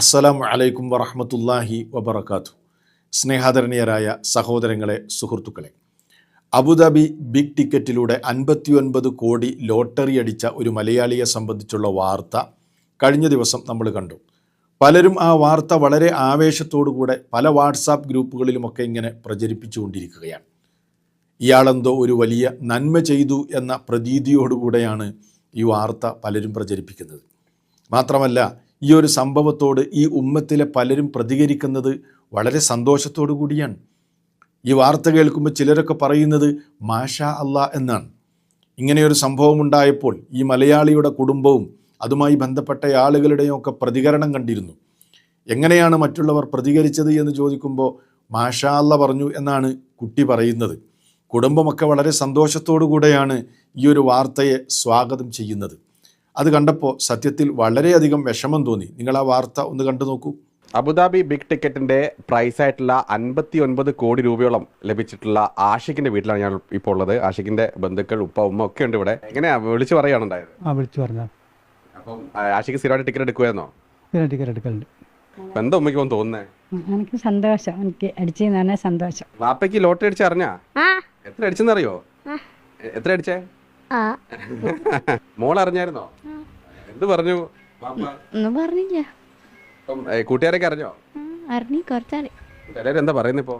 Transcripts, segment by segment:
അസ്സലാമു അലൈക്കും വറഹമത്തല്ലാഹി വബർക്കാത്തു സ്നേഹാദരണീയരായ സഹോദരങ്ങളെ സുഹൃത്തുക്കളെ അബുദാബി ബിഗ് ടിക്കറ്റിലൂടെ അൻപത്തിയൊൻപത് കോടി ലോട്ടറി അടിച്ച ഒരു മലയാളിയെ സംബന്ധിച്ചുള്ള വാർത്ത കഴിഞ്ഞ ദിവസം നമ്മൾ കണ്ടു. പലരും ആ വാർത്ത വളരെ ആവേശത്തോടുകൂടെ പല വാട്സാപ്പ് ഗ്രൂപ്പുകളിലുമൊക്കെ ഇങ്ങനെ പ്രചരിപ്പിച്ചുകൊണ്ടിരിക്കുകയാണ്. ഇയാളെന്തോ ഒരു വലിയ നന്മ ചെയ്തു എന്ന പ്രതീതിയോടുകൂടെയാണ് ഈ വാർത്ത പലരും പ്രചരിപ്പിക്കുന്നത്. മാത്രമല്ല ഈ ഒരു സംഭവത്തോട് ഈ ഉമ്മത്തിലെ പലരും പ്രതികരിക്കുന്നത് വളരെ സന്തോഷത്തോടു കൂടിയാണ്. ഈ വാർത്ത കേൾക്കുമ്പോൾ ചിലരൊക്കെ പറയുന്നത് മാഷാ അല്ല എന്നാണ്. ഇങ്ങനെയൊരു സംഭവം ഉണ്ടായപ്പോൾ ഈ മലയാളിയുടെ കുടുംബവും അതുമായി ബന്ധപ്പെട്ട ആളുകളുടെയും ഒക്കെ പ്രതികരണം കണ്ടിരുന്നു. എങ്ങനെയാണ് മറ്റുള്ളവർ പ്രതികരിച്ചത് എന്ന് ചോദിക്കുമ്പോൾ മാഷാ അല്ല പറഞ്ഞു എന്നാണ് കുട്ടി പറയുന്നത്. കുടുംബമൊക്കെ വളരെ സന്തോഷത്തോടു കൂടെയാണ് ഈ ഒരു വാർത്തയെ സ്വാഗതം ചെയ്യുന്നത്. അത് കണ്ടപ്പോൾ സത്യത്തിൽ വളരെയധികം വിഷമം തോന്നി. നിങ്ങൾ ആ വാർത്ത ഒന്ന് കണ്ടു നോക്കൂ. അബുദാബി ബിഗ് ടിക്കറ്റിന്റെ പ്രൈസ് ആയിട്ടുള്ള അൻപത്തി ഒൻപത് കോടി രൂപയോളം ലഭിച്ചിട്ടുള്ള ആഷിഖിന്റെ വീട്ടിലാണ് ഞാൻ ഇപ്പോൾ ഉള്ളത്. ആഷിഖിന്റെ ബന്ധുക്കൾ ഉപ്പ ഉമ്മ ഒക്കെ ഉണ്ട് ഇവിടെ. എങ്ങനെയാ? വിളിച്ചു പറയുകയാണ് ആ വിളിച്ചു പറഞ്ഞു. അപ്പം ആഷിഖ് സ്ഥിരമായിട്ട് ടിക്കറ്റ് എടുക്കുമായിരുന്നോ ഇതിനെ ടിക്കറ്റ് എടുക്കലുണ്ട്. അപ്പൊ എന്താ ഉമ്മയ്ക്ക് തോന്നുന്നേ? എനിക്ക് സന്തോഷം. എനിക്ക് അടിച്ചെന്ന് പറഞ്ഞാൽ സന്തോഷം. വാപ്പയ്ക്ക് ലോട്ടറി അടിച്ചറിഞ്ഞാ ആ. എത്ര അടിച്ചെന്നറിയോ എത്ര അടിച്ചേ? മോൾ അറിഞ്ഞായിരുന്നോ എന്ത് പറഞ്ഞു? ഒന്നും പറഞ്ഞില്ല. കൂട്ടുകാരൊക്കെ അറിഞ്ഞോ? അറിഞ്ഞി കുറച്ചാറി എല്ലാവരും എന്താ പറയുന്ന ഇപ്പോ?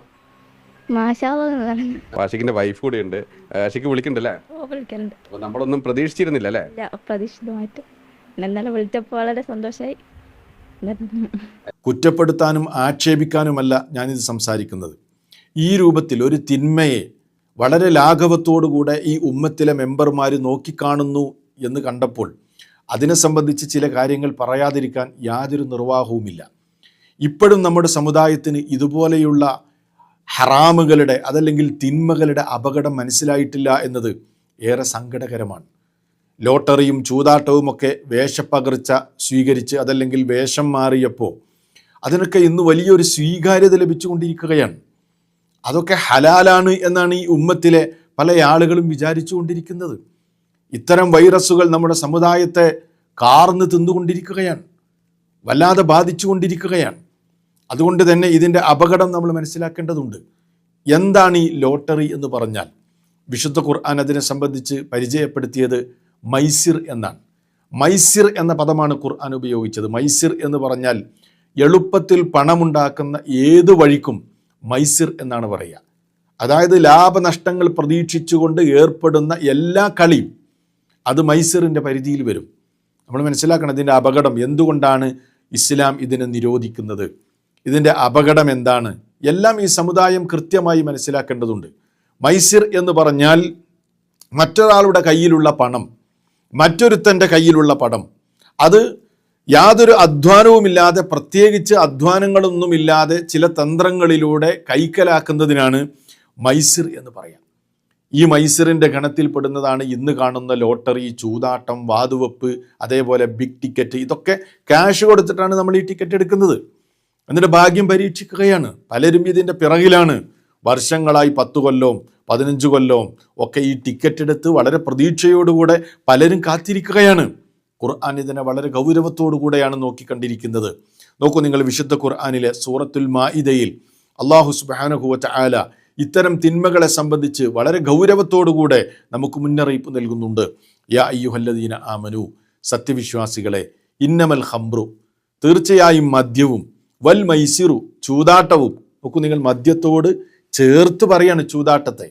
ആഷിഖിന്റെ വൈഫ് കൂടെ ഉണ്ട് ആഷിക്ക് വിളിക്കണ്ടല്ലേ നമ്മളൊന്നും പ്രതീക്ഷിച്ചിരുന്നില്ല അല്ലേ? ഇല്ല പ്രതീക്ഷിതമായിട്ട് പിന്നെ ഇന്നലെ വിളിച്ചപ്പോൾ വളരെ സന്തോഷമായി കുറ്റപ്പെടുത്താനും ആക്ഷേപിക്കാനുമല്ല ഞാനിത് സംസാരിക്കുന്നത്. ഈ രൂപത്തിൽ ഒരു തിന്മയെ വളരെ ലാഘവത്തോടുകൂടെ ഈ ഉമ്മത്തിലെ മെമ്പർമാർ നോക്കിക്കാണുന്നു എന്ന് കണ്ടപ്പോൾ അതിനെ സംബന്ധിച്ച് ചില കാര്യങ്ങൾ പറയാതിരിക്കാൻ യാതൊരു നിർവാഹവുമില്ല. ഇപ്പോഴും നമ്മുടെ സമുദായത്തിന് ഇതുപോലെയുള്ള ഹറാമുകളുടെ അതല്ലെങ്കിൽ തിന്മകളുടെ അപകടം മനസ്സിലായിട്ടില്ല എന്നത് ഏറെ സങ്കടകരമാണ്. ലോട്ടറിയും ചൂതാട്ടവുമൊക്കെ വേഷപ്പകർച്ച സ്വീകരിച്ച് അതല്ലെങ്കിൽ വേഷം മാറിയപ്പോൾ അതിനൊക്കെ ഇന്ന് വലിയൊരു സ്വീകാര്യത ലഭിച്ചുകൊണ്ടിരിക്കുകയാണ്. അതൊക്കെ ഹലാലാണ് എന്നാണ് ഈ ഉമ്മത്തിലെ പല ആളുകളും വിചാരിച്ചുകൊണ്ടിരിക്കുന്നത്. ഇത്തരം വൈറസുകൾ നമ്മുടെ സമുദായത്തെ കാർന്ന് തിന്നുകൊണ്ടിരിക്കുകയാണ്. വല്ലാതെ ബാധിച്ചുകൊണ്ടിരിക്കുകയാണ്. അതുകൊണ്ട് തന്നെ ഇതിന്റെ അപകടം നമ്മൾ മനസ്സിലാക്കേണ്ടതുണ്ട്. എന്താണ് ഈ ലോട്ടറി എന്ന് പറഞ്ഞാൽ? വിശുദ്ധ ഖുർആൻ അതിനെ സംബന്ധിച്ച് പരിചയപ്പെടുത്തിയത് മൈസിർ എന്നാണ്. മൈസിർ എന്ന പദമാണ് ഖുർആൻ ഉപയോഗിച്ചത്. മൈസിർ എന്ന് പറഞ്ഞാൽ എളുപ്പത്തിൽ പണമുണ്ടാക്കുന്ന ഏത് വഴിക്കും മൈസിർ എന്നാണ് പറയുക. അതായത് ലാഭനഷ്ടങ്ങൾ പ്രതീക്ഷിച്ചുകൊണ്ട് ഏർപ്പെടുന്ന എല്ലാ കളിയും അത് മൈസറിന്റെ പരിധിയിൽ വരും. നമ്മൾ മനസ്സിലാക്കണം ഇതിന്റെ അപകടം എന്തുകൊണ്ടാണ് ഇസ്ലാം ഇതിനെ നിരോധിക്കുന്നത്? ഇതിന്റെ അപകടം എന്താണ്? എല്ലാം ഈ സമുദായം കൃത്യമായി മനസ്സിലാക്കേണ്ടതുണ്ട്. മൈസിർ എന്ന് പറഞ്ഞാൽ മറ്റൊരാളുടെ കയ്യിലുള്ള പണം മറ്റൊരുത്തന്റെ കയ്യിലുള്ള പണം. അത് യാതൊരു അധ്വാനവുമില്ലാതെ പ്രത്യേകിച്ച് അധ്വാനങ്ങളൊന്നുമില്ലാതെ ചില തന്ത്രങ്ങളിലൂടെ കൈക്കലാക്കുന്നതിനാണ് മൈസിർ എന്ന് പറയാം. ഈ മൈസിറിന്റെ ഗണത്തിൽപ്പെടുന്നതാണ് ഇന്ന് കാണുന്ന ലോട്ടറി ചൂതാട്ടം വാതുവെപ്പ് അതേപോലെ ബിഗ് ടിക്കറ്റ് ഇതൊക്കെ ക്യാഷ് കൊടുത്തിട്ടാണ് നമ്മൾ ഈ ടിക്കറ്റ് എടുക്കുന്നത്. എന്നിട്ട് ഭാഗ്യം പരീക്ഷിക്കുകയാണ്. പലരും ഇതിന്റെ പിറകിലാണ്. വർഷങ്ങളായി പത്ത് കൊല്ലവും പതിനഞ്ച് കൊല്ലവും ഒക്കെ ഈ ടിക്കറ്റ് എടുത്ത് വളരെ പ്രതീക്ഷയോടുകൂടെ പലരും കാത്തിരിക്കുകയാണ്. ഖുർആൻ ഇതിനെ വളരെ ഗൗരവത്തോടു കൂടെയാണ് നോക്കിക്കണ്ടിരിക്കുന്നത്. നോക്കൂ നിങ്ങൾ വിശുദ്ധ ഖുർആാനിലെ സൂറത്തുൽ മാഇദയിൽ അള്ളാഹു സുബാനഹുവറ്റ ആല ഇത്തരം തിന്മകളെ സംബന്ധിച്ച് വളരെ ഗൗരവത്തോടുകൂടെ നമുക്ക് മുന്നറിയിപ്പ് നൽകുന്നുണ്ട്. യാ അയ്യുഹല്ലദീന ആമനു സത്യവിശ്വാസികളെ ഇന്നമൽ ഹംബ്രു തീർച്ചയായും മദ്യവും വൽ മൈസിറു ചൂതാട്ടവും. നോക്കൂ നിങ്ങൾ മദ്യത്തോട് ചേർത്ത് പറയാണ് ചൂതാട്ടത്തെ.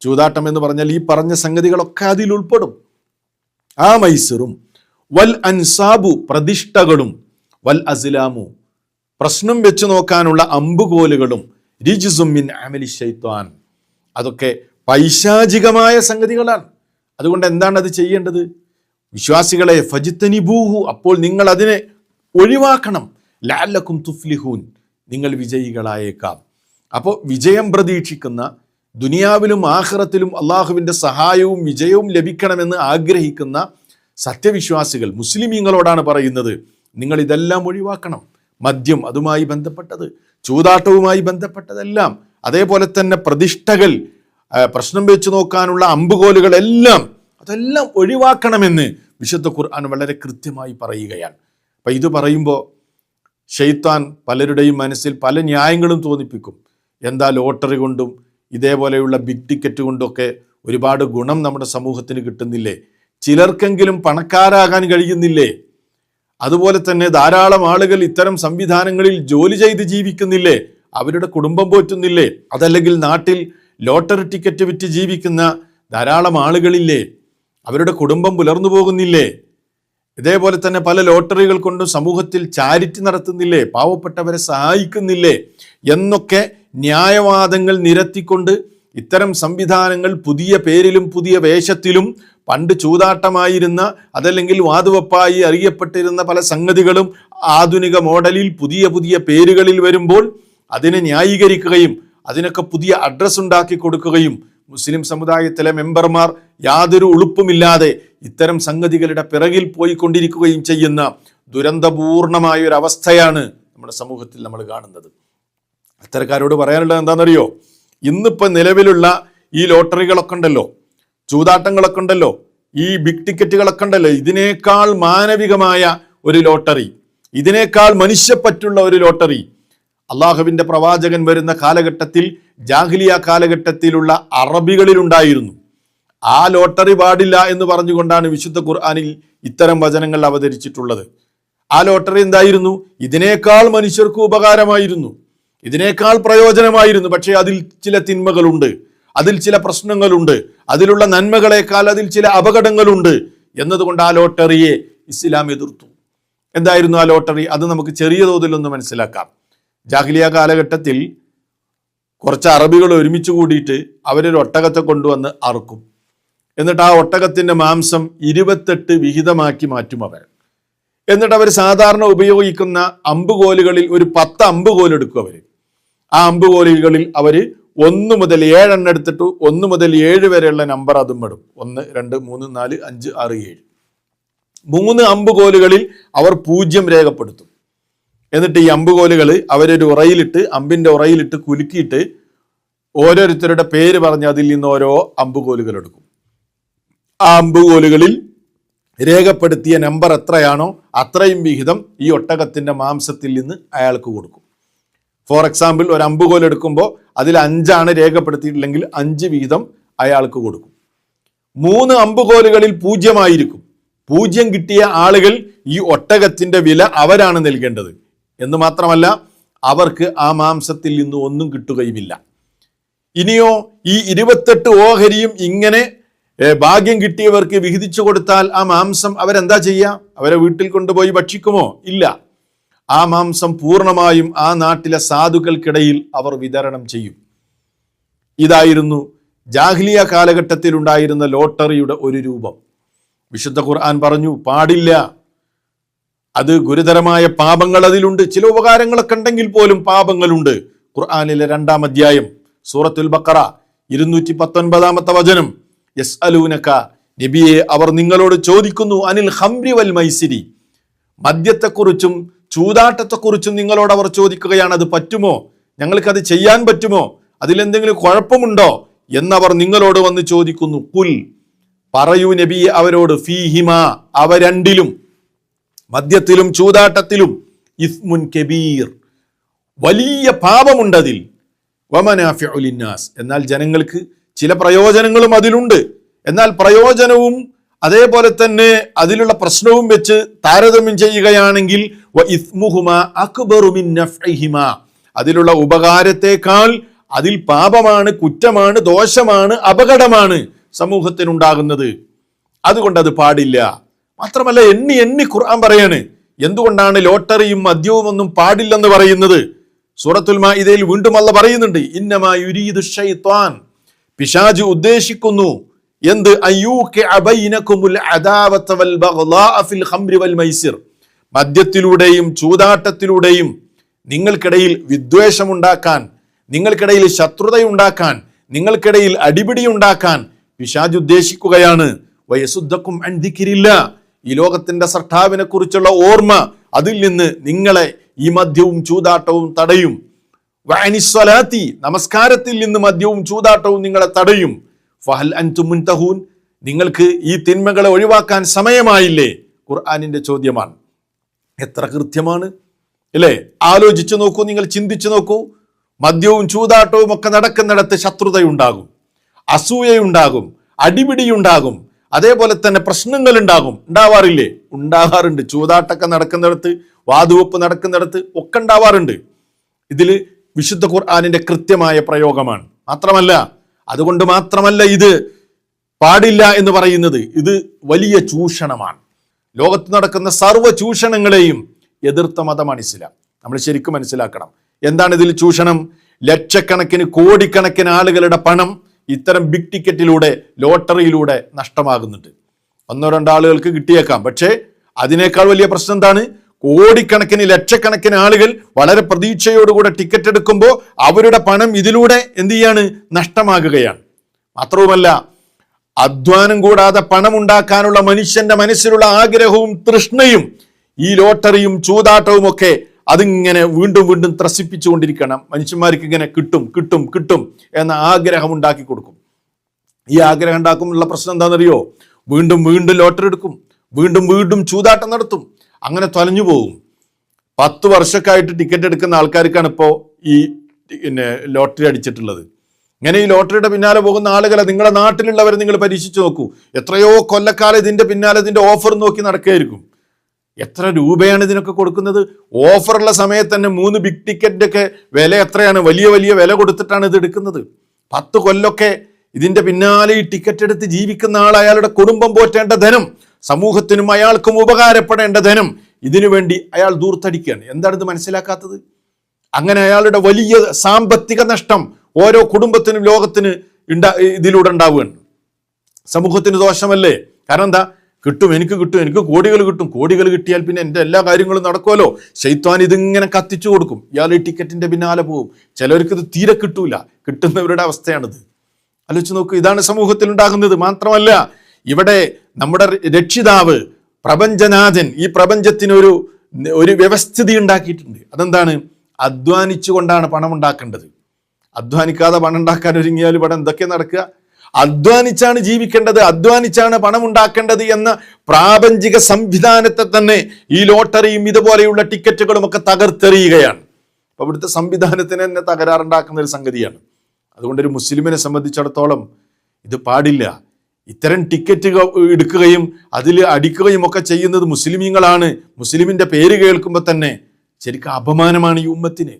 ചൂതാട്ടം എന്ന് പറഞ്ഞാൽ ഈ പറഞ്ഞ സംഗതികളൊക്കെ അതിൽ ഉൾപ്പെടും. ആ മൈസിറും വൽ അൻസാബു പ്രതിഷ്ഠകളും. വൽ അസിലാമു പ്രശ്നം വെച്ച് നോക്കാനുള്ള അമ്പുകോലുകളും. രിജിസുമിൻ അമലി ഷൈത്വാൻ അതൊക്കെ പൈശാചികമായ സംഗതികളാണ്. അതുകൊണ്ട് എന്താണ് അത് ചെയ്യേണ്ടത്? വിശ്വാസികളെ ഫജിത്തനിബൂഹു അപ്പോൾ നിങ്ങൾ അതിനെ ഒഴിവാക്കണം. ലാലക്കും തുഫ്ലിഹൂൻ നിങ്ങൾ വിജയികളായേക്കാം. അപ്പോൾ വിജയം പ്രതീക്ഷിക്കുന്ന ദുനിയാവിലും ആഹ്റത്തിലും അള്ളാഹുവിന്റെ സഹായവും വിജയവും ലഭിക്കണമെന്ന് ആഗ്രഹിക്കുന്ന സത്യവിശ്വാസികൾ മുസ്ലിമീങ്ങളോടാണ് പറയുന്നത്. നിങ്ങൾ ഇതെല്ലാം ഒഴിവാക്കണം. മദ്യം അതുമായി ബന്ധപ്പെട്ടത് ചൂതാട്ടവുമായി ബന്ധപ്പെട്ടതെല്ലാം അതേപോലെ തന്നെ പ്രതിഷ്ഠകൾ പ്രശ്നം വെച്ച് നോക്കാനുള്ള അമ്പുകോലുകളെല്ലാം അതെല്ലാം ഒഴിവാക്കണമെന്ന് വിശുദ്ധ ഖുർആൻ വളരെ കൃത്യമായി പറയുകയാണ്. അപ്പം ഇത് പറയുമ്പോൾ ഷെയ്ത്താൻ പലരുടെയും മനസ്സിൽ പല ന്യായങ്ങളും തോന്നിപ്പിക്കും. എന്താ ലോട്ടറി കൊണ്ടും ഇതേപോലെയുള്ള ബിഗ് ടിക്കറ്റ് കൊണ്ടൊക്കെ ഒരുപാട് ഗുണം നമ്മുടെ സമൂഹത്തിന് കിട്ടുന്നില്ലേ? ചിലർക്കെങ്കിലും പണക്കാരാകാൻ കഴിയുന്നില്ലേ? അതുപോലെ തന്നെ ധാരാളം ആളുകൾ ഇത്തരം സംവിധാനങ്ങളിൽ ജോലി ചെയ്ത് ജീവിക്കുന്നില്ലേ? അവരുടെ കുടുംബം പോറ്റുന്നില്ലേ? അതല്ലെങ്കിൽ നാട്ടിൽ ലോട്ടറി ടിക്കറ്റ് വിറ്റ് ജീവിക്കുന്ന ധാരാളം ആളുകളില്ലേ? അവരുടെ കുടുംബം പുലർന്നു പോകുന്നില്ലേ? ഇതേപോലെ തന്നെ പല ലോട്ടറികൾ കൊണ്ടും സമൂഹത്തിൽ ചാരിറ്റി നടത്തുന്നില്ലേ? പാവപ്പെട്ടവരെ സഹായിക്കുന്നില്ലേ? എന്നൊക്കെ ന്യായവാദങ്ങൾ നിരത്തിക്കൊണ്ട് ഇത്തരം സംവിധാനങ്ങൾ പുതിയ പേരിലും പുതിയ വേഷത്തിലും പണ്ട് ചൂതാട്ടമായിരുന്ന അതല്ലെങ്കിൽ വാതുവപ്പായി അറിയപ്പെട്ടിരുന്ന പല സംഗതികളും ആധുനിക മോഡലിൽ പുതിയ പുതിയ പേരുകളിൽ വരുമ്പോൾ അതിനെ ന്യായീകരിക്കുകയും അതിനൊക്കെ പുതിയ അഡ്രസ്സ് ഉണ്ടാക്കി കൊടുക്കുകയും മുസ്ലിം സമുദായത്തിലെ മെമ്പർമാർ യാതൊരു ഉളുപ്പുമില്ലാതെ ഇത്തരം സംഗതികളുടെ പിറകിൽ പോയിക്കൊണ്ടിരിക്കുകയും ചെയ്യുന്ന ദുരന്തപൂർണമായ ഒരു അവസ്ഥയാണ് നമ്മുടെ സമൂഹത്തിൽ നമ്മൾ കാണുന്നത്. അത്തരക്കാരോട് പറയാനുള്ളത് എന്താണെന്നറിയോ? ഇന്നിപ്പോൾ നിലവിലുള്ള ഈ ലോട്ടറികളൊക്കെ ഉണ്ടല്ലോ. ചൂതാട്ടങ്ങളൊക്കെ ഉണ്ടല്ലോ. ഈ ബിഗ് ടിക്കറ്റുകളൊക്കെ ഉണ്ടല്ലോ. ഇതിനേക്കാൾ മാനവികമായ ഒരു ലോട്ടറി. ഇതിനേക്കാൾ മനുഷ്യപ്പറ്റുള്ള ഒരു ലോട്ടറി. അള്ളാഹുവിന്റെ പ്രവാചകൻ വരുന്ന കാലഘട്ടത്തിൽ ജാഹ്ലിയ കാലഘട്ടത്തിലുള്ള അറബികളിലുണ്ടായിരുന്നു ആ ലോട്ടറി പാടില്ല എന്ന് പറഞ്ഞുകൊണ്ടാണ് വിശുദ്ധ ഖുർആാനിൽ ഇത്തരം വചനങ്ങൾ അവതരിച്ചിട്ടുള്ളത്. ആ ലോട്ടറി എന്തായിരുന്നു? ഇതിനേക്കാൾ മനുഷ്യർക്ക് ഉപകാരമായിരുന്നു. ഇതിനേക്കാൾ പ്രയോജനമായിരുന്നു. പക്ഷേ അതിൽ ചില തിന്മകളുണ്ട്. അതിൽ ചില പ്രശ്നങ്ങളുണ്ട്. അതിലുള്ള നന്മകളേക്കാൾ അതിൽ ചില അപകടങ്ങളുണ്ട്. എന്നതുകൊണ്ട് ആ ലോട്ടറിയെ ഇസ്ലാം എതിർത്തു. എന്തായിരുന്നു ആ ലോട്ടറി? അത് നമുക്ക് ചെറിയ തോതിലൊന്ന് മനസ്സിലാക്കാം. ജാഹ്ലിയ കാലഘട്ടത്തിൽ കുറച്ച് അറബികൾ ഒരുമിച്ച് കൂടിയിട്ട് അവരൊരു ഒട്ടകത്തെ കൊണ്ടുവന്ന് അറുക്കും. എന്നിട്ട് ആ ഒട്ടകത്തിന്റെ മാംസം ഇരുപത്തെട്ട് വിഹിതമാക്കി മാറ്റും അവർ. എന്നിട്ട് അവർ സാധാരണ ഉപയോഗിക്കുന്ന അമ്പുകോലുകളിൽ ഒരു പത്ത് അമ്പുകോലെടുക്കും അവർ. ആ അമ്പുകോലുകളിൽ അവർ ഒന്ന് മുതൽ ഏഴെണ്ണം എടുത്തിട്ട് ഒന്ന് മുതൽ ഏഴ് വരെയുള്ള നമ്പർ അതും പെടും ഒന്ന് രണ്ട് മൂന്ന് നാല് അഞ്ച് ആറ് ഏഴ്. മൂന്ന് അമ്പുകോലുകളിൽ അവർ പൂജ്യം രേഖപ്പെടുത്തും. എന്നിട്ട് ഈ അമ്പുകോലുകൾ അവരൊരു ഉറയിലിട്ട് അമ്പിന്റെ ഉറയിലിട്ട് കുലുക്കിയിട്ട് ഓരോരുത്തരുടെ പേര് പറഞ്ഞ് അതിൽ നിന്ന് ഓരോ അമ്പുകോലുകൾ എടുക്കും. ആ അമ്പുകോലുകളിൽ രേഖപ്പെടുത്തിയ നമ്പർ എത്രയാണോ അത്രയും വിഹിതം ഈ ഒട്ടകത്തിന്റെ മാംസത്തിൽ നിന്ന് അയാൾക്ക് കൊടുക്കും. ഫോർ എക്സാമ്പിൾ ഒരു അമ്പുകോൽ എടുക്കുമ്പോൾ അതിൽ അഞ്ചാണ് രേഖപ്പെടുത്തിയിട്ടില്ലെങ്കിൽ അഞ്ച് വീതം അയാൾക്ക് കൊടുക്കും. മൂന്ന് അമ്പുകോലുകളിൽ പൂജ്യമായിരിക്കും. പൂജ്യം കിട്ടിയ ആളുകൾ ഈ ഒട്ടകത്തിന്റെ വില അവരാണ് നൽകേണ്ടത്. എന്ന് മാത്രമല്ല അവർക്ക് ആ മാംസത്തിൽ നിന്ന് ഒന്നും കിട്ടുകയുമില്ല. ഇനിയോ ഈ ഇരുപത്തെട്ട് ഓഹരിയും ഇങ്ങനെ ഭാഗ്യം കിട്ടിയവർക്ക് വിഹിതിച്ചു കൊടുത്താൽ ആ മാംസം അവരെന്താ ചെയ്യുക അവരെ വീട്ടിൽ കൊണ്ടുപോയി ഭക്ഷിക്കുമോ? ഇല്ല. ആ മാംസം പൂർണമായും ആ നാട്ടിലെ സാധുക്കൾക്കിടയിൽ അവർ വിതരണം ചെയ്യും. ഇതായിരുന്നു ജാഹ്ലിയ കാലഘട്ടത്തിൽ ഉണ്ടായിരുന്ന ലോട്ടറിയുടെ ഒരു രൂപം. വിശുദ്ധ ഖുർആൻ പറഞ്ഞു പാടില്ല. അത് ഗുരുതരമായ പാപങ്ങൾ അതിലുണ്ട്. ചില ഉപകാരങ്ങളൊക്കെ ഉണ്ടെങ്കിൽ പോലും പാപങ്ങളുണ്ട്. ഖുർആാനിലെ രണ്ടാം അധ്യായം സൂറത്തുൽ ബക്കറ ഇരുന്നൂറ്റി പത്തൊൻപതാമത്തെ വചനം. യസ് അലൂനക്ക നബിയെ അവർ നിങ്ങളോട് ചോദിക്കുന്നു അനിൽ ഹംരി വൽ മൈസിരി. മദ്യത്തെക്കുറിച്ചും ചൂതാട്ടത്തെക്കുറിച്ചും നിങ്ങളോട് അവർ ചോദിക്കുകയാണ് അത് പറ്റുമോ? ഞങ്ങൾക്കത് ചെയ്യാൻ പറ്റുമോ? അതിലെന്തെങ്കിലും കുഴപ്പമുണ്ടോ? എന്നവർ നിങ്ങളോട് വന്ന് ചോദിക്കുന്നു കുൽ പറയൂ നബി അവരോട് ഫീഹിമ അവ രണ്ടിലും മദ്യത്തിലും ചൂതാട്ടത്തിലും ഇസ്മുൻ കബീർ. വലിയ പാപമുണ്ടതിൽ. വമനാഫിഉലിന്നാസ് എന്നാൽ ജനങ്ങൾക്ക് ചില പ്രയോജനങ്ങളും അതിലുണ്ട്. എന്നാൽ പ്രയോജനവും അതേപോലെ തന്നെ അതിലുള്ള പ്രശ്നവും വെച്ച് താരതമ്യം ചെയ്യുകയാണെങ്കിൽ അതിലുള്ള ഉപകാരത്തെക്കാൾ അതിൽ പാപമാണ് കുറ്റമാണ് ദോഷമാണ് അപകടമാണ് സമൂഹത്തിനുണ്ടാകുന്നത്. അതുകൊണ്ട് അത് പാടില്ല. മാത്രമല്ല എണ്ണി എണ്ണി ഖുർആൻ പറയാണ്. എന്തുകൊണ്ടാണ് ലോട്ടറിയും മദ്യവും ഒന്നും പാടില്ലെന്ന് പറയുന്നത്? സൂറത്തുൽ മാഇദയിൽ വീണ്ടും അല്ല പറയുന്നുണ്ട് ഇന്നമാ യുരീദു ഷൈത്വാൻ പിശാജ് ഉദ്ദേശിക്കുന്നു എന്ത്? അയ്യൂഖിഅ അബൈനകുമുൽ അദാവത വൽ ബഗ്ളാഅ ഫിൽ ഖംരി വൽ മൈസിർ. മദ്യത്തിലൂടെയും ചൂതാട്ടത്തിലൂടെയും നിങ്ങൾക്കിടയിൽ വിദ്വേഷമുണ്ടാക്കാൻ നിങ്ങൾക്കിടയിൽ ശത്രുതയുണ്ടാക്കാൻ നിങ്ങൾക്കിടയിൽ അടിപിടി ഉണ്ടാക്കാൻ പിശാജ് ഉദ്ദേശിക്കുകയാണ്. വയസുദ്ധക്കും അന്തിക്കിരില്ല ഈ ലോകത്തിന്റെ സർട്ടാവിനെ കുറിച്ചുള്ള ഓർമ്മ അതിൽ നിന്ന് നിങ്ങളെ ഈ മദ്യവും ചൂതാട്ടവും തടയും. വാനിസ്വലാത്തി നമസ്കാരത്തിൽ നിന്ന് മദ്യവും ചൂതാട്ടവും നിങ്ങളെ തടയും. ഫഹൽ അൻതും മുൻതഹൂൻ നിങ്ങൾക്ക് ഈ തിന്മകളെ ഒഴിവാക്കാൻ സമയമായില്ലേ? ഖുർആാനിന്റെ ചോദ്യമാണ്. എത്ര കൃത്യമാണ്? അല്ലേ ആലോചിച്ചു നോക്കൂ നിങ്ങൾ ചിന്തിച്ചു നോക്കൂ. മദ്യവും ചൂതാട്ടവും ഒക്കെ നടക്കുന്നിടത്ത് ശത്രുതയുണ്ടാകും അസൂയയുണ്ടാകും അടിപിടിയുണ്ടാകും അതേപോലെ തന്നെ പ്രശ്നങ്ങൾ ഉണ്ടാകും ഉണ്ടാവാറില്ലേ? ഉണ്ടാകാറുണ്ട്. ചൂതാട്ടൊക്കെ നടക്കുന്നിടത്ത് വാതുവെപ്പ് നടക്കുന്നിടത്ത് ഒക്കെ ഉണ്ടാവാറുണ്ട്. ഇതിൽ വിശുദ്ധ ഖുർആാനിന്റെ കൃത്യമായ പ്രയോഗമാണ്. മാത്രമല്ല അതുകൊണ്ട് മാത്രമല്ല ഇത് പാടില്ല എന്ന് പറയുന്നത് ഇത് വലിയ ചൂഷണമാണ്. ലോകത്ത് നടക്കുന്ന സർവ ചൂഷണങ്ങളെയും എതിർത്ത മതമാണ് ഇസ്ലാം. നമ്മൾ ശരിക്കും മനസ്സിലാക്കണം. എന്താണ് ഇതിൽ ചൂഷണം? ലക്ഷക്കണക്കിന് കോടിക്കണക്കിന് ആളുകളുടെ പണം ഇത്തരം ബിഗ് ടിക്കറ്റിലൂടെ ലോട്ടറിയിലൂടെ നഷ്ടമാകുന്നുണ്ട്. ഒന്നോ രണ്ടോ ആളുകൾക്ക് കിട്ടിയേക്കാം. പക്ഷേ അതിനേക്കാൾ വലിയ പ്രശ്നം എന്താണ്? കോടിക്കണക്കിന് ലക്ഷക്കണക്കിന് ആളുകൾ വളരെ പ്രതീക്ഷയോടുകൂടെ ടിക്കറ്റ് എടുക്കുമ്പോൾ അവരുടെ പണം ഇതിലൂടെ എന്ത് ചെയ്യാണ്? നഷ്ടമാകുകയാണ്. മാത്രവുമല്ല അധ്വാനം കൂടാതെ പണം ഉണ്ടാക്കാനുള്ള മനുഷ്യന്റെ മനസ്സിലുള്ള ആഗ്രഹവും തൃഷ്ണയും ഈ ലോട്ടറിയും ചൂതാട്ടവും ഒക്കെ അതിങ്ങനെ വീണ്ടും വീണ്ടും ത്രസിപ്പിച്ചുകൊണ്ടിരിക്കണം. മനുഷ്യന്മാർക്ക് ഇങ്ങനെ കിട്ടും കിട്ടും കിട്ടും എന്ന ആഗ്രഹം ഉണ്ടാക്കി കൊടുക്കും. ഈ ആഗ്രഹം ഉണ്ടാക്കുമ്പോൾ പ്രശ്നം എന്താണെന്നറിയോ? വീണ്ടും വീണ്ടും ലോട്ടറി എടുക്കും വീണ്ടും വീണ്ടും ചൂതാട്ടം നടത്തും അങ്ങനെ തൊലഞ്ഞു പോകും. പത്ത് വർഷക്കായിട്ട് ടിക്കറ്റ് എടുക്കുന്ന ആൾക്കാർക്കാണ് ഇപ്പോൾ ഈ പിന്നെ ലോട്ടറി അടിച്ചിട്ടുള്ളത്. ഇങ്ങനെ ഈ ലോട്ടറിയുടെ പിന്നാലെ പോകുന്ന ആളുകളെ നിങ്ങളുടെ നാട്ടിലുള്ളവരെ നിങ്ങൾ പരീക്ഷിച്ചു നോക്കൂ. എത്രയോ കൊല്ലക്കാലം ഇതിന്റെ പിന്നാലെ ഇതിന്റെ ഓഫർ നോക്കി നടക്കുകയായിരിക്കും. എത്ര രൂപയാണ് ഇതിനൊക്കെ കൊടുക്കുന്നത്? ഓഫറുള്ള സമയത്ത് തന്നെ മൂന്ന് ബിഗ് ടിക്കറ്റിന്റെ ഒക്കെ വില എത്രയാണ്? വലിയ വലിയ വില കൊടുത്തിട്ടാണ് ഇത് എടുക്കുന്നത്. പത്ത് കൊല്ലൊക്കെ ഇതിന്റെ പിന്നാലെ ഈ ടിക്കറ്റ് എടുത്ത് ജീവിക്കുന്ന ആൾ അയാളുടെ കുടുംബം പോറ്റേണ്ട ധനം സമൂഹത്തിനും അയാൾക്കും ഉപകാരപ്പെടേണ്ട ധനം ഇതിനു വേണ്ടി അയാൾ ദൂർത്തടിക്കുകയാണ്. എന്താണ് ഇത് മനസ്സിലാക്കാത്തത്? അങ്ങനെ അയാളുടെ വലിയ സാമ്പത്തിക നഷ്ടം ഓരോ കുടുംബത്തിനും ലോകത്തിന് ഉണ്ടാ ഇതിലൂടെ ഉണ്ടാവുകയാണ്. സമൂഹത്തിന് ദോഷമല്ലേ? കാരണം എന്താ? കിട്ടും എനിക്ക് കിട്ടും എനിക്ക് കോടികൾ കിട്ടും. കോടികൾ കിട്ടിയാൽ പിന്നെ എന്റെ എല്ലാ കാര്യങ്ങളും നടക്കുമല്ലോ. ശൈത്വാൻ ഇതിങ്ങനെ കത്തിച്ചു കൊടുക്കും. ഇയാൾ ഈ ടിക്കറ്റിന്റെ പിന്നാലെ പോകും. ചിലർക്ക് ഇത് തീരെ കിട്ടൂല. കിട്ടുന്നവരുടെ അവസ്ഥയാണിത്. ആലോചിച്ച് നോക്കൂ ഇതാണ് സമൂഹത്തിൽ ഉണ്ടാകുന്നത്. മാത്രമല്ല ഇവിടെ നമ്മുടെ രക്ഷിതാവ് പ്രപഞ്ചനാഥൻ ഈ പ്രപഞ്ചത്തിനൊരു ഒരു വ്യവസ്ഥിതി ഉണ്ടാക്കിയിട്ടുണ്ട്. അതെന്താണ്? അധ്വാനിച്ചുകൊണ്ടാണ് പണം ഉണ്ടാക്കേണ്ടത് അധ്വാനിക്കാതെ പണം ഉണ്ടാക്കാൻ ഒരുങ്ങിയാൽ ഇവിടെ എന്തൊക്കെ നടക്കുക? അധ്വാനിച്ചാണ് ജീവിക്കേണ്ടത് അധ്വാനിച്ചാണ് പണം ഉണ്ടാക്കേണ്ടത് എന്ന പ്രാപഞ്ചിക സംവിധാനത്തെ തന്നെ ഈ ലോട്ടറിയും ഇതുപോലെയുള്ള ടിക്കറ്റുകളും ഒക്കെ തകർത്തെറിയുകയാണ്. അപ്പൊ ഇവിടുത്തെ സംവിധാനത്തിന് തന്നെ തകരാറുണ്ടാക്കുന്ന ഒരു സംഗതിയാണ്. അതുകൊണ്ട് ഒരു മുസ്ലിമിനെ സംബന്ധിച്ചിടത്തോളം ഇത് പാടില്ല. ഇത്തരം ടിക്കറ്റ് എടുക്കുകയും അതിൽ അടിക്കുകയും ഒക്കെ ചെയ്യുന്നത് മുസ്ലിമീങ്ങളാണ്. മുസ്ലിമിന്റെ പേര് കേൾക്കുമ്പോൾ തന്നെ ശരിക്കും അപമാനമാണ് ഈ ഉമ്മത്തിന്.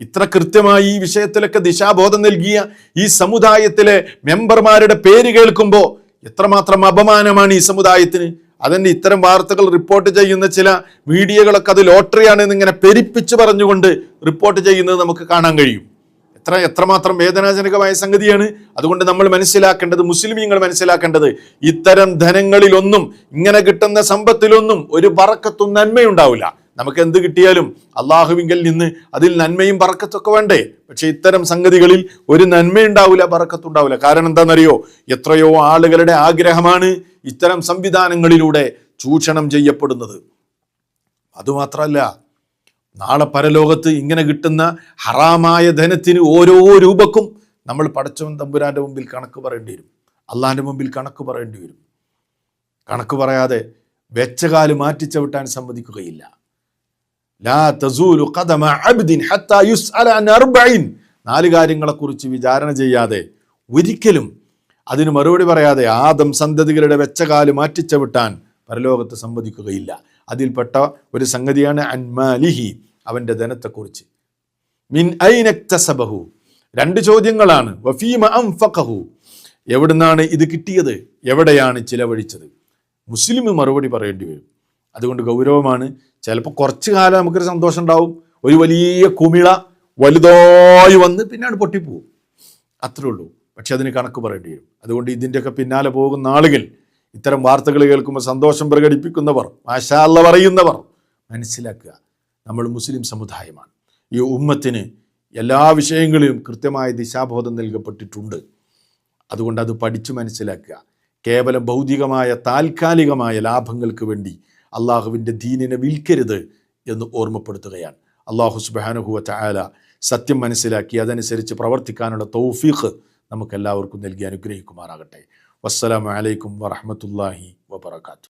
ഇത്ര കൃത്യമായി ഈ വിഷയത്തിലൊക്കെ ദിശാബോധം നൽകിയ ഈ സമുദായത്തിലെ മെമ്പർമാരുടെ പേര് കേൾക്കുമ്പോൾ എത്രമാത്രം അപമാനമാണ് ഈ സമുദായത്തിന്. അതിന്റെ ഇത്തരം വാർത്തകൾ റിപ്പോർട്ട് ചെയ്യുന്ന ചില മീഡിയകളൊക്കെ അത് ലോട്ടറിയാണ് എന്നിങ്ങനെ പെരിപ്പിച്ച് പറഞ്ഞുകൊണ്ട് റിപ്പോർട്ട് ചെയ്യുന്നത് നമുക്ക് കാണാൻ കഴിയും. എത്ര എത്രമാത്രം വേദനാജനകമായ സംഗതിയാണ് അതുകൊണ്ട് നമ്മൾ മനസ്സിലാക്കേണ്ടത് മുസ്ലിമീങ്ങൾ മനസ്സിലാക്കേണ്ടത് ഇത്തരം ധനങ്ങളിലൊന്നും ഇങ്ങനെ കിട്ടുന്ന സമ്പത്തിലൊന്നും ഒരു വറക്കത്തും നന്മയുണ്ടാവില്ല. നമുക്ക് എന്ത് കിട്ടിയാലും അള്ളാഹുവിങ്കൽ നിന്ന് അതിൽ നന്മയും പറക്കത്തൊക്കെ വേണ്ടേ? പക്ഷെ ഇത്തരം സംഗതികളിൽ ഒരു നന്മയുണ്ടാവില്ല പറക്കത്തുണ്ടാവില്ല കാരണം എന്താണെന്നറിയോ എത്രയോ ആളുകളുടെ ആഗ്രഹമാണ് ഇത്തരം സംവിധാനങ്ങളിലൂടെ ചൂഷണം ചെയ്യപ്പെടുന്നത്. അതുമാത്രമല്ല നാളെ പരലോകത്ത് ഇങ്ങനെ കിട്ടുന്ന ഹറാമായ ധനത്തിന് ഓരോ രൂപക്കും നമ്മൾ പടച്ചവൻ തമ്പുരാന്റെ മുമ്പിൽ കണക്ക് പറയേണ്ടി വരും. അള്ളാഹിന്റെ മുമ്പിൽ കണക്ക് പറയേണ്ടി വരും. കണക്ക് പറയാതെ വെച്ചകാൽ മാറ്റിച്ചവിട്ടാൻ സമ്മതിക്കുകയില്ല. തസൂലു ഖദമ അബ്ദിൻ നാല് കാര്യങ്ങളെക്കുറിച്ച് വിചാരണ ചെയ്യാതെ ഒരിക്കലും അതിന് മറുപടി പറയാതെ ആദം സന്തതികളുടെ വെച്ചകാൽ മാറ്റിച്ചവിട്ടാൻ പരലോകത്ത് സമ്മതിക്കുകയില്ല. അതിൽപ്പെട്ട ഒരു സംഗതിയാണ് അൻമാലിഹി അവന്റെ ധനത്തെക്കുറിച്ച്. മിൻ ഐനക്തസബഹു രണ്ട് ചോദ്യങ്ങളാണ്. വഫീമ അംഫഖഹു. എവിടുന്നാണ് ഇത് കിട്ടിയത്? എവിടെയാണ് ചിലവഴിച്ചത്? മുസ്ലിം മറുപടി പറയേണ്ടി വരും. അതുകൊണ്ട് ഗൗരവമാണ്. ചിലപ്പോൾ കുറച്ച് കാലം നമുക്കൊരു സന്തോഷം ഉണ്ടാവും. ഒരു വലിയ കുമിള വലുതായി വന്ന് പിന്നെ പിന്നാണ് പൊട്ടിപ്പോവും. അത്രേ ഉള്ളൂ. പക്ഷെ അതിന് കണക്ക് പറയേണ്ടി വരും. അതുകൊണ്ട് ഇതിന്റെയൊക്കെ പിന്നാലെ പോകുന്ന ആളുകൾ ഇത്തരം വാർത്തകൾ കേൾക്കുമ്പോൾ സന്തോഷം പ്രകടിപ്പിക്കുന്നവർ മാഷാല്ല പറയുന്നവർ മനസ്സിലാക്കുക. നമ്മൾ മുസ്ലിം സമുദായമാണ്. ഈ ഉമ്മത്തിന് എല്ലാ വിഷയങ്ങളിലും കൃത്യമായ ദിശാബോധം നൽകപ്പെട്ടിട്ടുണ്ട്. അതുകൊണ്ട് അത് പഠിച്ചു മനസ്സിലാക്കുക. കേവലം ഭൗതികമായ താൽക്കാലികമായ ലാഭങ്ങൾക്ക് വേണ്ടി അള്ളാഹുവിന്റെ ദീനിനെ വിൽക്കരുത് എന്ന് ഓർമ്മപ്പെടുത്തുകയാണ്. അള്ളാഹു സുബാനുഹുവ ചായാല സത്യം മനസ്സിലാക്കി അതനുസരിച്ച് പ്രവർത്തിക്കാനുള്ള തൗഫീഖ് നമുക്കെല്ലാവർക്കും നൽകി അനുഗ്രഹിക്കുമാറാകട്ടെ. വസ്സലാമലൈക്കും വറഹമത്തല്ലാഹി വബർക്കാത്തു